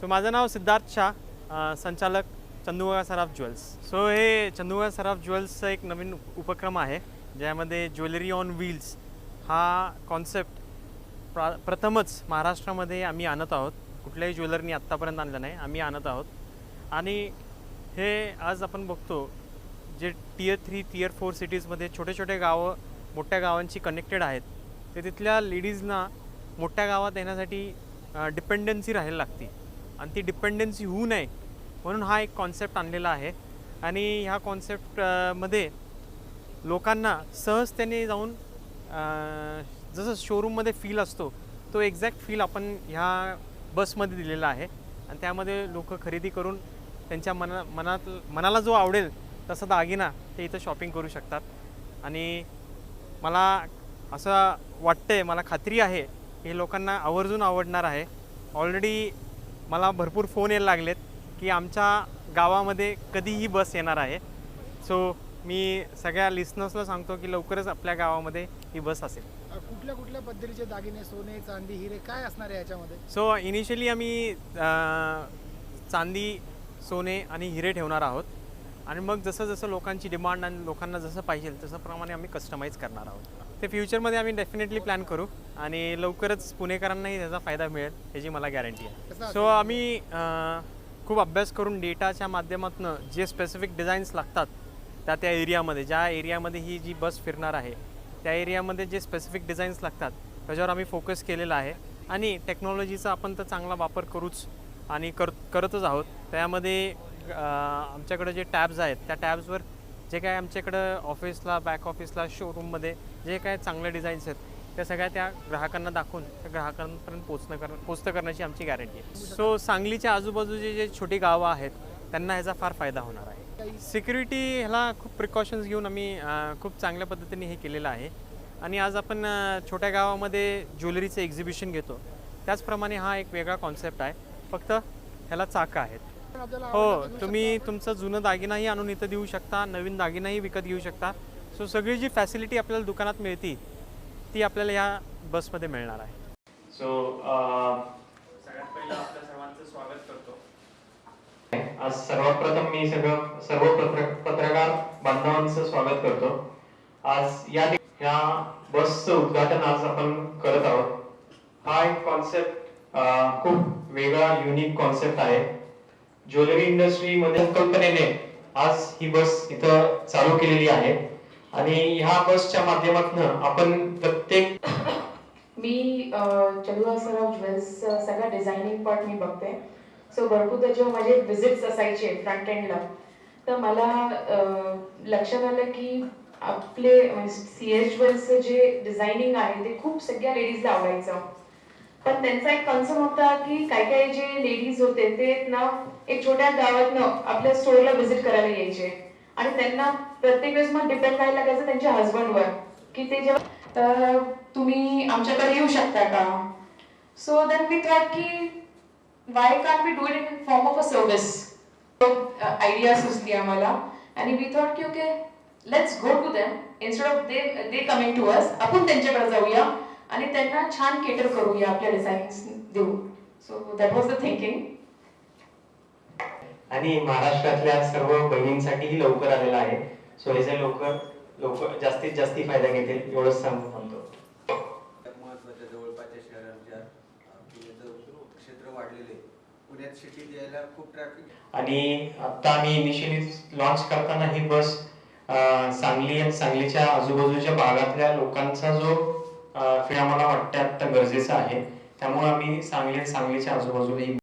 So माझं नाव सिद्धार्थ शाह संचालक चंदुगा सराफ jewels. So हे चंदुगा सराफ ज्वेल्सचा एक नवीन उपक्रम आहे ज्यामध्ये ज्वेलरी ऑन व्हील्स हा कॉन्सेप्ट प्रा प्रथमच महाराष्ट्रामध्ये आम्ही आणत आहोत. कुठल्याही ज्वेलरनी आत्तापर्यंत आणलं नाही आम्ही आणत आहोत. आणि हे आज आपण बघतो जे टियर थ्री टियर फोर सिटीजमध्ये छोटे छोटे गावं मोठ्या गावांची कनेक्टेड आहेत ते तिथल्या लेडीजना मोठ्या गावात येण्यासाठी डिपेंडन्सी राहायला लागते. आणि ती डिपेंडन्सी होऊ नये म्हणून हा एक कॉन्सेप्ट आणलेला आहे. आणि ह्या कॉन्सेप्टमध्ये लोकांना सहजतेने जाऊन जसं शोरूममध्ये फील असतो तो एक्झॅक्ट फील आपण ह्या बसमध्ये दिलेला आहे. आणि त्यामध्ये लोक खरेदी करून त्यांच्या मना मनात मनाला जो आवडेल तसा दागिना ते इथं शॉपिंग करू शकतात. आणि मला असं वाटतंय मला खात्री आहे हे लोकांना आवर्जून आवडणार आहे. ऑलरेडी मला भरपूर फोन यायला लागलेत की आमच्या गावामध्ये कधी ही बस येणार आहे. सो मी सगळ्या लिस्नर्सला सांगतो की लवकरच आपल्या गावामध्ये ही बस असेल. कुठल्या कुठल्या पद्धतीचे दागिने सोने चांदी हिरे काय असणार आहे याच्यामध्ये? सो इनिशियली आम्ही अं, चांदी सोने आणि हिरे ठेवणार आहोत. आणि मग जसं जसं लोकांची डिमांड आणि लोकांना जसं पाहिजे तसं प्रमाणे आम्ही कस्टमाइज करणार आहोत. ते फ्युचरमध्ये आम्ही डेफिनेटली प्लॅन करू आणि लवकरच पुणेकरांनाही त्याचा फायदा मिळेल याची मला गॅरंटी आहे? सो आम्ही खूप अभ्यास करून डेटाच्या माध्यमातून जे स्पेसिफिक डिझाईन्स लागतात त्या त्या एरियामध्ये ज्या एरियामध्ये ही जी बस फिरणार आहे त्या एरियामध्ये जे स्पेसिफिक डिझाईन्स लागतात त्याच्यावर आम्ही फोकस केलेला आहे. आणि टेक्नॉलॉजीचा आपण तर चांगला वापर करूच आणि कर करतच आहोत. त्यामध्ये आमच्याकडं जे टॅब्स आहेत त्या टॅब्सवर जे काय आमच्याकडं ऑफिसला बॅक ऑफिसला शोरूममध्ये जे काय चांगले डिझाईन्स आहेत त्या सगळ्या त्या ग्राहकांना दाखवून त्या ग्राहकांपर्यंत पोचणं कर पोचतं करण्याची आमची गॅरंटी आहे. सो सांगलीच्या आजूबाजूचे जे छोटी गावं आहेत त्यांना ह्याचा फार फायदा होणार आहे. सिक्युरिटी ह्याला खूप प्रिकॉशन्स घेऊन आम्ही खूप चांगल्या पद्धतीने हे केलेलं आहे. आणि आज आपण छोट्या गावामध्ये ज्वेलरीचं एक्झिबिशन घेतो. त्याचप्रमाणे हा एक वेगळा कॉन्सेप्ट आहे. फक्त ह्याला चाकं आहेत. पण आपल्याला हो तुम्ही तुमचं जुनं दागिनाही आणून इथं देऊ शकता नवीन दागिनाही विकत घेऊ शकता. सो सगळी जी फॅसिलिटी आपल्याला दुकानात मिळते ती आपल्याला या बसमध्ये मिळणार आहे. सो सगळ्यात पहिलं आपल्या सर्वांचं स्वागत करतो. आज सर्वात प्रथम मी सगळं सर्व पत्र पत्रकार बांधवांचं स्वागत करतो. आज या ह्या बसचं उद्घाटन आज आपण करत आहोत. हा एक कॉन्सेप्ट खूप वेगळा युनिक कॉन्सेप्ट आहे. ज्वेलरी इंडस्ट्रीमध्ये संकल्पनेने आज ही बस इथं चालू केलेली आहे. आणि ह्या बसच्या माध्यमातून आपण प्रत्येक मी चलुआ सराफ ज्वेल्स सगळा डिझायनिंग पार्ट मी बघते. सो भरपूर जेव्हा माझे विजिट्स असायचे फ्रंट एंडला तर मला लक्षात आलं की आपले म्हणजे सी एच ज्वेल्सचं जे डिझायनिंग आहे ते खूप सगळ्या लेडीजला आवडायचं. पण त्यांचा एक कन्सर्न होता की काही काही जे लेडीज होते ते ना एक छोट्या गावातनं आपल्या स्टोरला व्हिजिट करायला यायचे. आणि त्यांना प्रत्येक वेळेस मग डिपेंड करायला लागायचं त्यांच्या हस्बंडवर की ते जेव्हा तर तुम्ही आमच्याकडे येऊ शकता का? सो देन वी थॉट की why can we do it in form of a service idea सुचली आम्हाला. आणि वी थॉट की okay let's go to them instead of they they coming to us आपण त्यांच्याकडे जाऊया. आणि त्यांना छान केटर करूया आपल्या डिझाईन्स देऊ so that was the thinking आणि महाराष्ट्रातल्या सर्व बहिणींसाठीही लवकर आलेला आहे. सो याचे लवकर लोक जास्तीत जास्त फायदा घेतील एवढंच सांगून थांबतो महत्त्वाच्या जवळपासच्या शहरांच्या क्षेत्र वाढलेले. पुण्यात सिटीत यायला खूप ट्रॅफिक आणि आता आम्ही इनिशियली लॉन्च करताना ही बस सांगली आणि सांगलीच्या आजूबाजूच्या भागातल्या लोकांचा जो हे आम्हाला वाटतं आता गरजेचं आहे. त्यामुळे आम्ही सांगली सांगलीच्या आजूबाजूला ही